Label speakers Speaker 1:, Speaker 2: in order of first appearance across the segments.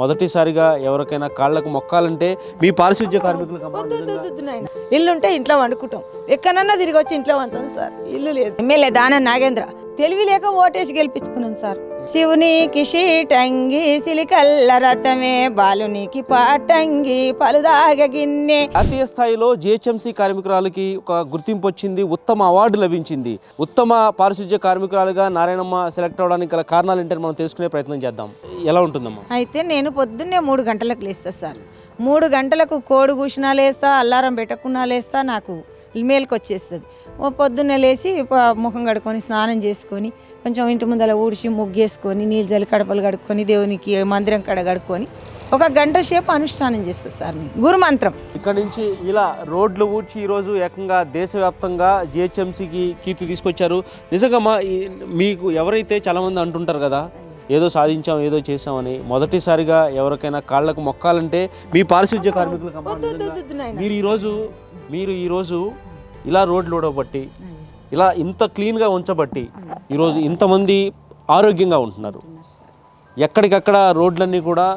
Speaker 1: మొదటిసారిగా ఎవరికైనా కాళ్ళకు మొక్కాలంటే మీ పారిశుద్ధ్య కార్మికులకు అమ్మా
Speaker 2: వద్దు, వద్దు,
Speaker 1: నిజంగా
Speaker 2: వద్దు, నాయన. ఇల్లు ఉంటే ఇంట్లో వండుకుంటాం. ఎక్కడన్నా తిరిగి వచ్చి ఇంట్లో వండుతాం సార్. ఇల్లు లేదు. ఎమ్మెల్యే దాన నాగేంద్ర. తెలివి లేక ఓటేసి గెలిపించుకున్నాం సార్. శివునికి షీటంగి సిలికల్ల రథమే బాలునికి పాటంగి పలుదాగ గిన్నె.
Speaker 1: జాతీయ స్థాయిలో జిహెచ్ఎంసీ కార్మికురాలకి ఒక గుర్తింపు వచ్చింది ఉత్తమ అవార్డు లభించింది. ఉత్తమ పారిశుద్ధ్య కార్మికురాలుగా నారాయణమ్మ సెలెక్ట్ అవడానికి గల కారణాలు ఏంటని మనం తెలుసుకునే ప్రయత్నం చేద్దాం. ఎలా ఉంటుందమ్మా?
Speaker 2: అయితే నేను పొద్దున్నే మూడు గంటలకు లేస్తా సార్. మూడు గంటలకు కోడి కూసినా లేస్తా అల్లారం పెట్టకున్నా లేస్తా నాకు మేలుకు వచ్చేస్తుంది పొద్దున్నే లేచి ముఖం కడుక్కొని స్నానం చేసుకొని కొంచెం ఇంటి ముందర ఊడ్చి ముగ్గేసుకొని నీళ్ళు జల్లి కడపలు కడుక్కొని దేవునికి మందిరం కడ కడుక్కొని ఒక గంట సేపు అనుష్ఠానం చేస్తుంది సార్ గురుమంత్రం.
Speaker 1: ఇక్కడ నుంచి ఇలా రోడ్లు ఊడ్చి ఈరోజు ఏకంగా దేశవ్యాప్తంగా జిహెచ్ఎంసీకి కీర్తి తీసుకొచ్చారు. నిజంగా మా మీకు ఎవరైతే చాలామంది అంటుంటారు కదా ఏదో సాధించాం ఏదో చేసామని మొదటిసారిగా ఎవరికైనా కాళ్ళకు మొక్కాలంటే మీ పారిశుద్ధ్య కార్మికులకు. మీరు ఈరోజు మీరు ఈరోజు ఇలా రోడ్లు ఊడబట్టి ఇలా ఇంత క్లీన్గా ఉంచబట్టి ఈరోజు ఇంతమంది ఆరోగ్యంగా ఉంటున్నారు. ఎక్కడికక్కడ రోడ్లన్నీ కూడా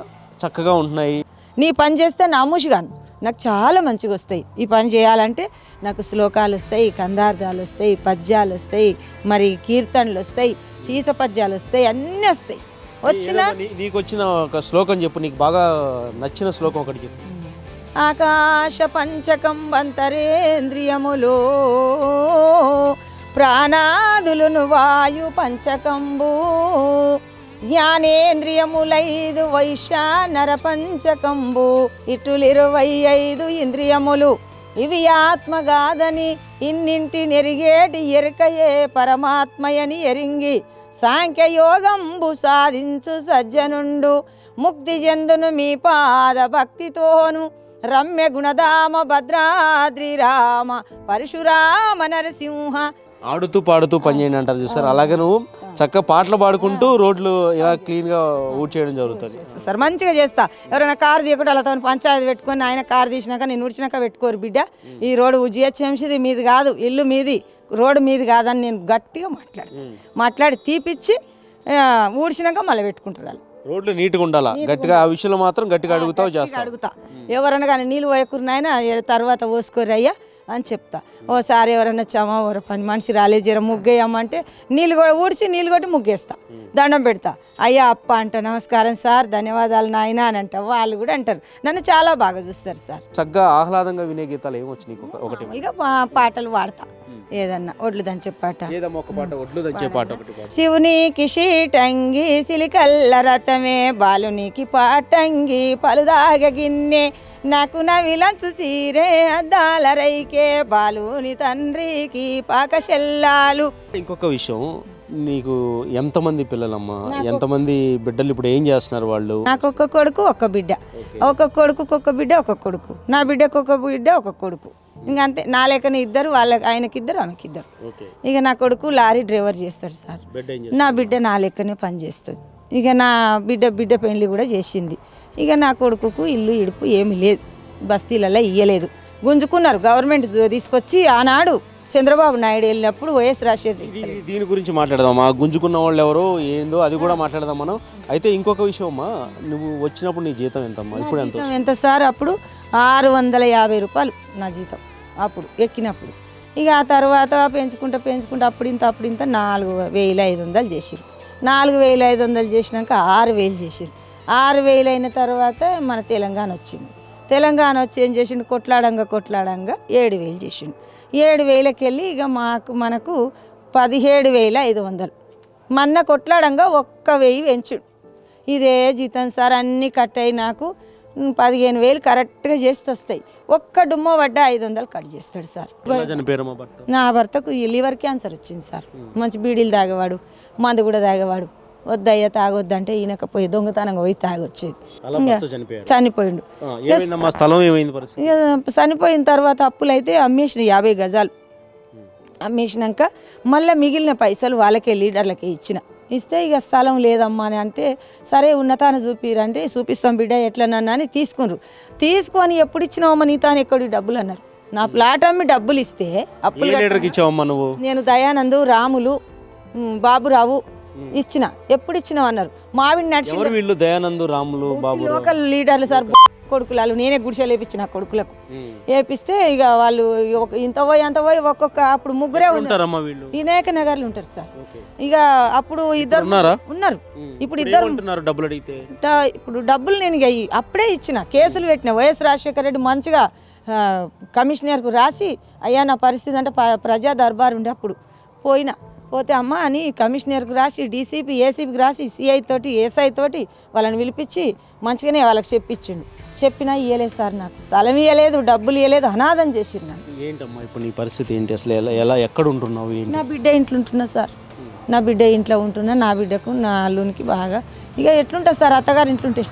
Speaker 1: చక్కగా ఉంటున్నాయి.
Speaker 2: నీ పని చేస్తే నామూషిగాను. నాకు చాలా మంచిగా వస్తాయి. ఈ పని చేయాలంటే నాకు శ్లోకాలు వస్తాయి కందార్థాలు వస్తాయి పద్యాలు వస్తాయి మరి కీర్తనలు వస్తాయి సీస పద్యాలు వస్తాయి అన్నీ వస్తాయి. వచ్చిన
Speaker 1: నీకు వచ్చిన ఒక శ్లోకం చెప్పు నీకు బాగా నచ్చిన శ్లోకం ఒకటి చెప్పు.
Speaker 2: ఆకాశ పంచకం బంతరేంద్రియములు ప్రాణాదులును వాయు పంచకంబు జ్ఞానేంద్రియములైదు వైశానర పంచకంబు ఇటులిరువై ఐదు ఇంద్రియములు. ఇవి ఆత్మగాదని ఇన్నింటి నెరిగేటి ఎరుకయే పరమాత్మయని ఎరింగి సాంఖ్యయోగంబు సాధించు సజ్జనుండు ముక్తి చెందును మీ పాద భక్తితోను. రమ్య గుణధామ భద్రాద్రి రామ పరశురామ నరసింహ
Speaker 1: ఆడుతూ పాడుతూ పని చేయండి అంటారు చూస్తారు అలాగే నువ్వు చక్కగా పాటలు పాడుకుంటూ రోడ్లు ఇలా క్లీన్గా ఊడ్చేయడం జరుగుతుంది.
Speaker 2: సార్ మంచిగా చేస్తా. ఎవరైనా కారు తీయకుండా వాళ్ళతో పంచాయతీ పెట్టుకొని ఆయన కారు తీసినాక నేను ఉడిచినాక పెట్టుకోరు బిడ్డ. ఈ రోడ్డు జిహెచ్ఎంసీది మీది కాదు ఇల్లు మీది రోడ్డు మీది కాదని నేను గట్టిగా మాట్లాడతాను మాట్లాడి తీపిచ్చి ఊడ్చినాక మళ్ళీ పెట్టుకుంటారు వాళ్ళు.
Speaker 1: రోడ్లు నీట్గా ఉండాలా? గట్టిగా ఆ విషయంలో మాత్రం గట్టిగా అడుగుతావు
Speaker 2: అడుగుతా. ఎవరన్నా కానీ నీళ్ళు పోయకురినాయన తర్వాత పోసుకోరు అయ్యా. అని చెప్తా. ఓసారి ఎవరన్నా చమా ఓర పని మనిషి రాలేదు జర ముగ్గేయమంటే నీళ్ళు కూడా ఊడ్చి నీళ్ళు కొట్టి ముగ్గేస్తా. దండం పెడతా. అయ్యా అప్ప అంట నమస్కారం సార్ ధన్యవాదాలు నాయన అని అంట. వాళ్ళు కూడా అంటారు. నన్ను చాలా బాగా చూస్తారు సార్.
Speaker 1: చక్కగా ఆహ్లాదంగా వినే గీతాలు ఏమొచ్చు నీకు ఒక- ఒకటి.
Speaker 2: పాటలు పాడతా ఏదన్నా ఒడ్లు దంచే పాట. శివునికి షీటంగి సిలికల్ల రథమే బాలునికి పాటంగి పలుదాగ గిన్నె నాకు నవిలంచు చీరే అద్దాల రైకే బాలుని తండ్రికి పాకశెల్లాలు
Speaker 1: ఇంకొక విషయం నీకు ఎంతమంది పిల్లలమ్మా? ఎంతమంది బిడ్డలు ఇప్పుడు ఏం చేస్తున్నారు వాళ్ళు?
Speaker 2: నాకు ఒక కొడుకు ఒక బిడ్డ. ఒక కొడుకు ఒక బిడ్డ ఒక కొడుకు. నా బిడ్డకు ఒక బిడ్డ ఒక కొడుకు. ఇంక అంతే. నా లెక్కన ఇద్దరు వాళ్ళ ఆయనకి ఇద్దరు ఆమెకి ఇద్దరు ఇక నా కొడుకు లారీ డ్రైవర్ చేస్తాడు సార్. నా బిడ్డ నా లెక్కనే పనిచేస్తుంది ఇక నా బిడ్డ బిడ్డ పెళ్ళి కూడా చేసింది. ఇక నా కొడుకుకు ఇల్లు ఇడుపు ఏమీ లేదు. బస్తీలలో ఇయ్యలేదు. గుంజుకున్నారు. గవర్నమెంట్ తీసుకొచ్చి ఆనాడు చంద్రబాబు నాయుడు వెళ్ళినప్పుడు వైఎస్ రాజశేఖర
Speaker 1: దీని గురించి మాట్లాడదామా? గుంజుకున్న వాళ్ళు ఎవరో ఏందో అది కూడా మాట్లాడదాం మనం? అయితే ఇంకొక విషయం అమ్మా నువ్వు వచ్చినప్పుడు నీ జీతం ఎంతమ్మా? ఇప్పుడు ఎంత?
Speaker 2: ఎంత సార్? అప్పుడు ఆరు వందల యాభై రూపాయలు నా జీతం. అప్పుడు ఎక్కినప్పుడు. ఇక ఆ తర్వాత పెంచుకుంటా పెంచుకుంటా అప్పుడు ఇంత అప్పుడు ఇంత నాలుగు వేల ఐదు వందలు చేసిరు నాలుగు వేల ఐదు వందలు చేసినాక ఆరు వేలు చేసిరు ఆరు వేలు అయిన తర్వాత మన తెలంగాణ వచ్చింది. తెలంగాణ వచ్చి ఏం చేసిండు? కొట్లాడంగా కొట్లాడంగా ఏడు వేలు చేసిండు. ఏడు వేలకి వెళ్ళి ఇక మాకు మనకు పదిహేడు వేల ఐదు వందలు. మొన్న కొట్లాడంగా ఒక్క వెయ్యి పెంచుడు. ఇదే జీతం సార్ అన్నీ కట్ అయి నాకు పదిహేను వేలు కరెక్ట్గా చేసి వస్తాయి. ఒక్క డుమ్మ పడ్డ ఐదు వందలు కట్ చేస్తాడు సార్. నా భర్తకు ఈ లివర్ క్యాన్సర్ వచ్చింది సార్. మంచి బీడీలు తాగేవాడు మందు కూడా తాగేవాడు. వద్దయ్యా తాగొద్దంటే ఈయనకపోయి దొంగతనంగా పోయి తాగొచ్చేది.
Speaker 1: చనిపోయాడు.
Speaker 2: చనిపోయిన తర్వాత అప్పులైతే అమ్మేసిన యాభై గజాలు. అమ్మేసినాక మళ్ళీ మిగిలిన పైసలు వాళ్ళకే లీడర్లకే ఇచ్చిన. ఇస్తే ఇక స్థలం లేదమ్మా అని అంటే సరే ఉన్నతాన్ని చూపిరంటే చూపిస్తాం బిడ్డ ఎట్లనన్నా అని తీసుకున్నారు. తీసుకొని ఎప్పుడు ఇచ్చినావమ్మా నీ తాను ఎక్కడి డబ్బులు అన్నారు. నా ప్లాట్ అమ్మి డబ్బులు ఇస్తే అప్పులు నేను దయానందు రాములు బాబురావు ఇచ్చిన ఎప్పుడు ఇచ్చినావు అన్నారు. మావిడి నడిచి
Speaker 1: వీళ్ళు? దయానంద్ రాములు బాబు
Speaker 2: లోకల్ లీడర్లు సార్ కొడుకులు నేనే గుడిసెలు వేపించిన కొడుకులకు. వేపిస్తే ఇక వాళ్ళు ఇంత పోయి అంత పోయి ఒక్కొక్క అప్పుడు ముగ్గురే
Speaker 1: వీళ్ళు?
Speaker 2: వినాయక నగర్లు ఉంటారు సార్. ఇక అప్పుడు ఇద్దరు
Speaker 1: ఉన్నారా?
Speaker 2: ఇప్పుడు ఇద్దరు
Speaker 1: డబ్బులు అడిగితే?
Speaker 2: ఇప్పుడు డబ్బులు నేను ఇక అప్పుడే ఇచ్చిన కేసులు పెట్టిన. వైఎస్ రాజశేఖర రెడ్డి మంచిగా కమిషనర్కు రాసి అయ్యా నా పరిస్థితి అంటే ప్రజా దర్బార్ ఉండే అప్పుడు పోయినా. పోతే అమ్మ అని కమిషనర్కి రాసి డీసీపీ ఏసీపీకి రాసి సిఐ తోటి ఎస్ఐ తోటి వాళ్ళని పిలిపించి మంచిగానే వాళ్ళకి చెప్పించిండు చెప్పినా ఇవ్వలేదు సార్ నాకు. స్థలం ఇవ్వలేదు డబ్బులు ఇవ్వలేదు అనాథం చేసిరు నన్ను.
Speaker 1: ఏంటమ్మా ఇప్పుడు నీ పరిస్థితి ఏంటి? అసలు ఎలా ఎలా ఎక్కడ ఉంటున్నావు
Speaker 2: నా బిడ్డ ఇంట్లో ఉంటున్నా సార్. నా బిడ్డ ఇంట్లో ఉంటున్నా నా బిడ్డకు నా అల్లునికి బాగా. ఇక ఎట్లుంటుంది సార్? అత్తగారు ఇంట్లుంటే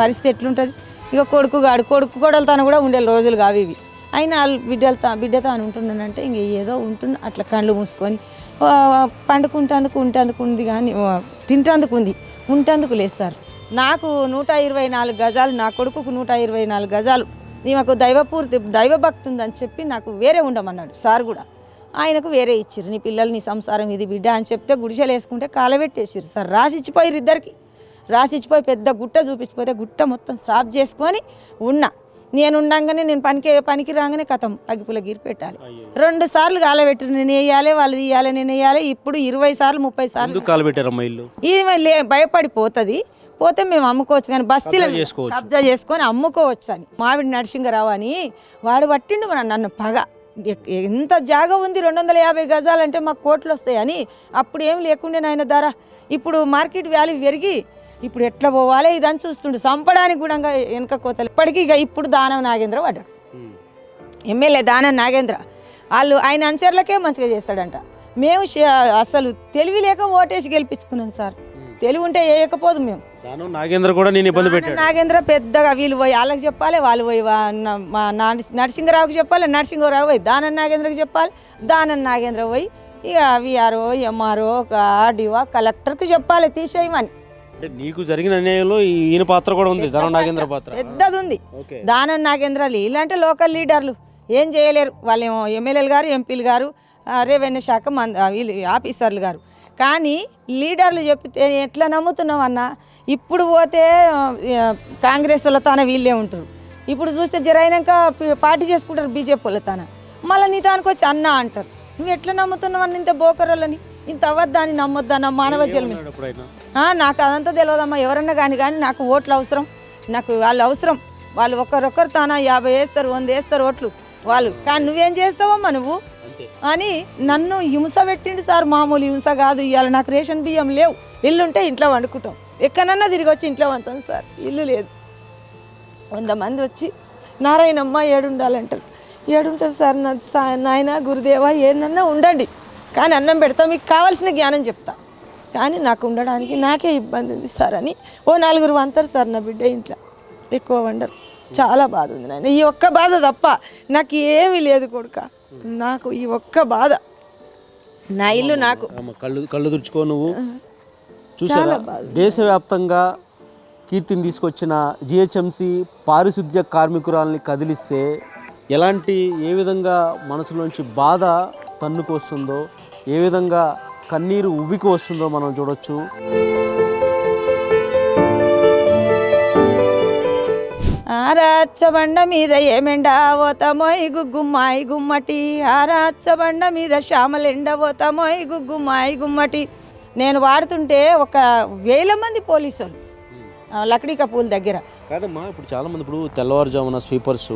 Speaker 2: పరిస్థితి ఎట్లుంటుంది? ఇక కొడుకు గాడు కొడుకు కొడలతాను కూడా ఉండే రోజులు కావు ఇవి. అయినా వాళ్ళు బిడ్డలతో బిడ్డతో అని ఉంటున్నానంటే ఇంక ఏదో ఉంటున్నా అట్లా కళ్ళు మూసుకొని పండుకుంటేందుకు పండుకుంటందుకు ఉంటందుకు ఉంది కానీ తింటేందుకు ఉంది. ఉంటందుకు లేదు సార్ నాకు నూట ఇరవై నాలుగు గజాలు నా కొడుకుకు నూట ఇరవై నాలుగు గజాలు. ఈమెకు దైవపూర్తి దైవభక్తి ఉందని చెప్పి నాకు వేరే ఉండమన్నాడు సార్ కూడా. ఆయనకు వేరే ఇచ్చిర్రు. నీ పిల్లలు నీ సంసారం ఇది బిడ్డ అని చెప్తే గుడిసెలు వేసుకుంటే కాలబెట్టేసిర్రు సార్ రాసిచ్చిపోయారు ఇద్దరికి. రాసిచ్చిపోయి పెద్ద గుట్ట చూపించిపోతే గుట్ట మొత్తం సాఫ్ చేసుకొని ఉన్నా నేను ఉండంగానే నేను పనికి పనికి రాగానే కథం అగ్గిపుల గిరి పెట్టాలి. రెండు సార్లు కాలబెట్టారు నేను వేయాలి వాళ్ళు తీయాలి నేను వేయాలి. ఇప్పుడు ఇరవై సార్లు ముప్పై సార్లు.
Speaker 1: ఎందుకు కాలు పెట్టారమ్మా ఇల్లు?
Speaker 2: లే భయపడిపోతుంది. పోతే మేము అమ్ముకోవచ్చు కానీ బస్తీలో
Speaker 1: కబ్జా
Speaker 2: చేసుకొని అమ్ముకోవచ్చు అని. మావిడి నరసింహరావు అని వాడు పట్టిండు మన నన్ను పగ. ఎంత జాగా ఉంది రెండు వందల యాభై గజాలంటే మాకు కోట్లు వస్తాయి అని అప్పుడు ఏం లేకుండే నాయన ధర. ఇప్పుడు మార్కెట్ వాల్యూ పెరిగి ఇప్పుడు ఎట్లా పోవాలి? ఇదని చూస్తుండు. చంపడానికి కూడా వెనక కోతలు ఇప్పటికీ ఇక ఇప్పుడు దానం నాగేంద్ర పడ్డాడు. ఎమ్మెల్యే దానం నాగేంద్ర. వాళ్ళు ఆయన అంచర్లకే మంచిగా చేస్తాడంట. మేము అసలు తెలివి లేక ఓటేసి గెలిపించుకున్నాం సార్. తెలివి ఉంటే వేయకపోదు మేము.
Speaker 1: నాగేంద్ర కూడా నేను ఇబ్బంది పెట్టాడు.
Speaker 2: నాగేంద్ర పెద్దగా వీళ్ళు పోయి వాళ్ళకి చెప్పాలి వాళ్ళు పోయి మా నరసింహరావుకి చెప్పాలి నరసింహరావు పోయి దానం నాగేంద్రకి చెప్పాలి దానం నాగేంద్ర పోయి ఇక విఆర్ఓ ఎంఆర్ఓ ఆర్డీఓ కలెక్టర్కి చెప్పాలి తీసేయమని.
Speaker 1: అంటే నీకు జరిగిన అన్యాయంలో ఈయన పాత్ర కూడా ఉంది ధనం నాగేంద్ర పాత్ర.
Speaker 2: పెద్దది ఉంది దానం నాగేంద్రలు ఇలాంటి లోకల్ లీడర్లు ఏం చేయలేరు. వాళ్ళేమో ఎమ్మెల్యేలు గారు ఎంపీలు గారు రెవెన్యూ శాఖ వీళ్ళు ఆఫీసర్లు గారు. కానీ లీడర్లు చెప్తే ఎట్లా నమ్ముతున్నాం అన్న? ఇప్పుడు పోతే కాంగ్రెస్ వాళ్ళ తాన వీళ్ళే ఉంటారు ఇప్పుడు చూస్తే జరైనాక పార్టీ చేసుకుంటారు బీజేపీ వాళ్ళ తాన. మళ్ళీ నీ తానికి వచ్చి అన్న అంటారు. నువ్వు ఎట్లా నమ్ముతున్నావు అన్న ఇంత బోకరోళ్ళని ఇంత అవద్దాని నమ్మొద్దన్న మానవ జన్మ? నాకు అదంతా తెలియదమ్మా ఎవరన్నా కానీ కానీ నాకు ఓట్లు అవసరం. నాకు వాళ్ళు అవసరం. వాళ్ళు ఒక్కరొక్కరు తానా యాభై వేస్తారు వంద వేస్తారు ఓట్లు. వాళ్ళు. కానీ నువ్వేం చేస్తావమ్మా నువ్వు? అని నన్ను హింస పెట్టిండు సార్. మామూలు హింస కాదు. ఇవాళ నాకు రేషన్ బియ్యం లేవు. ఇల్లు ఉంటే ఇంట్లో వండుకుంటాం. ఎక్కడన్నా తిరిగి వచ్చి ఇంట్లో వండుతాం సార్. ఇల్లు లేదు. వంద మంది వచ్చి నారాయణమ్మ ఏడుండాలంటారు. ఏడుంటారు సార్ నాయన గురుదేవా ఏడన్నా ఉండండి. కానీ అన్నం పెడతా. మీకు కావాల్సిన జ్ఞానం చెప్తా. కానీ నాకు ఉండడానికి నాకే ఇబ్బంది ఉంది సార్ అని. ఓ నలుగురు వంతారు సార్ నా బిడ్డ ఇంట్లో. ఎక్కువ వండరు. చాలా బాధ ఉంది నాయన. ఈ ఒక్క బాధ తప్ప నాకు ఏమీ లేదు కొడుక. నాకు ఈ ఒక్క బాధ. నా ఇల్లు నాకు.
Speaker 1: కళ్ళు కళ్ళు తుడుచుకో నువ్వు. చూసారా దేశవ్యాప్తంగా కీర్తిని తీసుకొచ్చిన జిహెచ్ఎంసి పారిశుద్ధ్య కార్మికురాల్ని కదిలిస్తే ఎలాంటి ఏ విధంగా మనసులోంచి బాధ తన్నుకు వస్తుందో ఏ విధంగా కన్నీరు ఉబికి వస్తుందో మనం చూడొచ్చు.
Speaker 2: ఆరాచబండ మీద ఏమెండ ఓతమోయ్ గుగ్గుమ్మాయి గుమ్మటి. ఆరాచబండ మీద శ్యామలెండ ఓతమోయ్ గుగ్గుమ్మాయి గుమ్మటి. నేను వాడుతుంటే ఒక వేల మంది పోలీసులు ఆ, లక్డీ కపూల్ దగ్గర.
Speaker 1: కాదమ్మా ఇప్పుడు చాలామంది ఇప్పుడు తెల్లవారుజామున స్వీపర్స్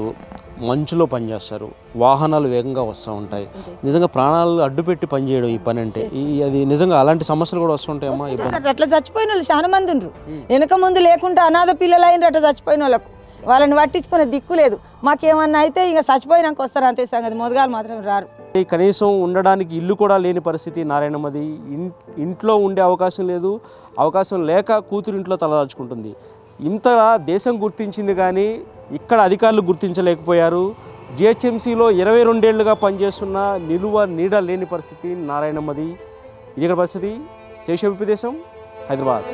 Speaker 1: మంచులో పనిచేస్తారు. వాహనాలు వేగంగా వస్తూ ఉంటాయి. నిజంగా ప్రాణాలు అడ్డుపెట్టి పనిచేయడం ఈ పని అంటే ఈ అది నిజంగా అలాంటి సమస్యలు కూడా వస్తుంటాయమ్మా
Speaker 2: అట్లా చచ్చిపోయిన వాళ్ళు చాలా మంది ఉండ్రు. వెనక ముందు లేకుండా అనాథ పిల్లలు అయినరు అట్లా చచ్చిపోయిన వాళ్ళకు. వాళ్ళని పట్టించుకునే దిక్కు లేదు. మాకేమన్నా అయితే ఇక చచ్చిపోయినాక వస్తారు అంతే సంగతి మొదగాలు మాత్రం రారు.
Speaker 1: కనీసం ఉండడానికి ఇల్లు కూడా లేని పరిస్థితి నారాయణమ్మది ఇంట్లో ఉండే అవకాశం లేదు. అవకాశం లేక కూతురు ఇంట్లో తలదాచుకుంటుంది. ఇంతలా దేశం గుర్తించింది కానీ ఇక్కడ అధికారులు గుర్తించలేకపోయారు. జిహెచ్ఎంసీలో ఇరవై రెండేళ్ళుగా పనిచేస్తున్న నిలువ నీడ లేని పరిస్థితి నారాయణమ్మది. ఇది ఇక్కడ పరిస్థితి శేషవిపదేశం హైదరాబాద్.